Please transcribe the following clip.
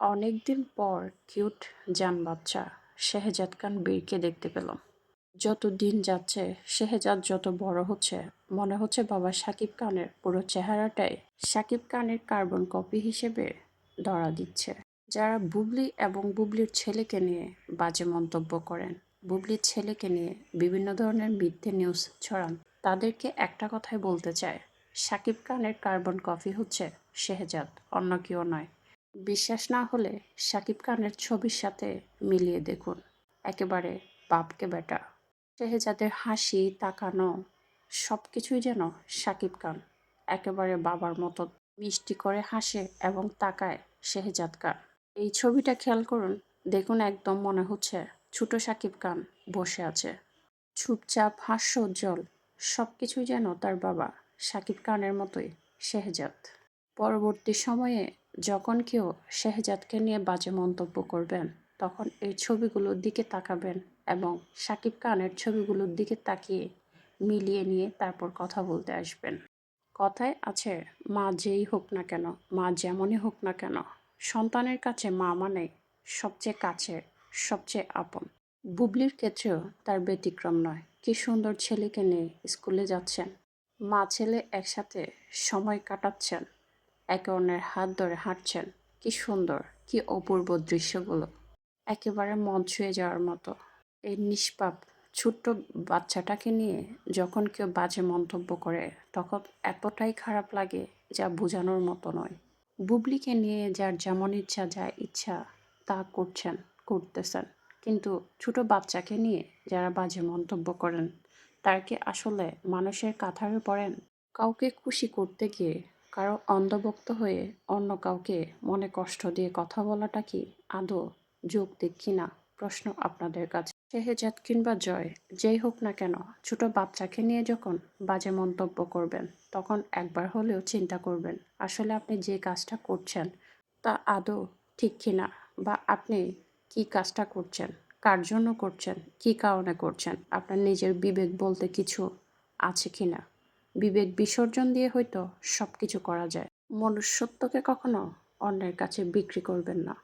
অনেকদিন পর কিউট জান বাচ্চা শেহজাদ খান বীরকে দেখতে পেলাম। যত দিন যাচ্ছে, শেহজাদ যত বড় হচ্ছে, মনে হচ্ছে বাবা সাকিব খানের পুরো চেহারাটাই সাকিব খানের কার্বন কপি হিসেবে ধরা দিচ্ছে। যারা বুবলি এবং বুবলির ছেলেকে নিয়ে বাজে মন্তব্য করেন, বুবলির ছেলেকে নিয়ে বিভিন্ন ধরনের মিথ্যে নিউজ ছড়ান, তাদেরকে একটা কথাই বলতে চায় সাকিব খানের কার্বন কপি হচ্ছে শেহজাদ, অন্য কেউ নয়। বিশ্বাস না হলে শাকিব খানের ছবির সাথে মিলিয়ে দেখুন। একেবারে বাপকে বেটা। শেহজাদের হাসি, তাকানো সব কিছুই যেন শাকিব খান। একেবারে বাবার মতো মিষ্টি করে হাসে এবং তাকায় শেহজাদ খান। এই ছবিটা খেয়াল করুন, দেখুন একদম মনে হচ্ছে ছোট শাকিব খান বসে আছে। চুপচাপ হাস্য উজ্জ্বল সব কিছুই যেন তার বাবা শাকিব খানের মতোই শেহজাদ। পরবর্তী সময়ে যখন কেউ শেহজাদকে নিয়ে বাজে মন্তব্য করবেন তখন এই ছবিগুলোর দিকে তাকাবেন এবং শাকিব খানের ছবিগুলোর দিকে তাকিয়ে মিলিয়ে নিয়ে তারপর কথা বলতে আসবেন। কথায় আছে, মা যেই হোক না কেন, মা যেমনই হোক না কেন, সন্তানের কাছে মা মানে সবচেয়ে কাছে, সবচেয়ে আপন। বুবলির ক্ষেত্রেও তার ব্যতিক্রম নয়। কি সুন্দর ছেলেকে নিয়ে স্কুলে যাচ্ছেন। মা ছেলে একসাথে সময় কাটাচ্ছেন। একে অন্যের হাত ধরে হাঁটছেন। কি সুন্দর, কি অপূর্ব দৃশ্যগুলো। একেবারে মন ছুঁয়ে যাওয়ার মতো। এই নিষ্পাপ, ছোট্ট বাচ্চাটাকে নিয়ে যখন কেউ বাজে মন্তব্য করে, তখন এতটাই খারাপ লাগে যা বোঝানোর মতো নয়। বুবলিকে নিয়ে যার যেমন ইচ্ছা, যা ইচ্ছা, তা করছেন, করতেছেন। কিন্তু ছোট বাচ্চাকে নিয়ে যারা বাজে মন্তব্য করেন, তার কি আসলে মানুষের কাথারে পড়েন? কাউকে খুশি করতে গিয়ে কারও অন্ধভক্ত হয়ে অন্য কাউকে মনে কষ্ট দিয়ে কথা বলাটা কি আদৌ যৌক্তিক কিনা প্রশ্ন আপনাদের কাছে। শেহজাদ কিংবা জয়, যেই হোক না কেন, ছোট বাচ্চাকে নিয়ে যখন বাজে মন্তব্য করবেন, তখন একবার হলেও চিন্তা করবেন, আসলে আপনি যে কাজটা করছেন তা আদৌ ঠিক কিনা বা আপনি কি কাজটা করছেন? কার জন্য করছেন? কি কারণে করছেন? আপনার নিজের বিবেক বলতে কিছু আছে কিনা বিবেক বিসর্জন দিয়ে হয়তো সব কিছু করা যায়। মনুষ্যত্বকে কখনো অন্যের কাছে বিক্রি করবেন না।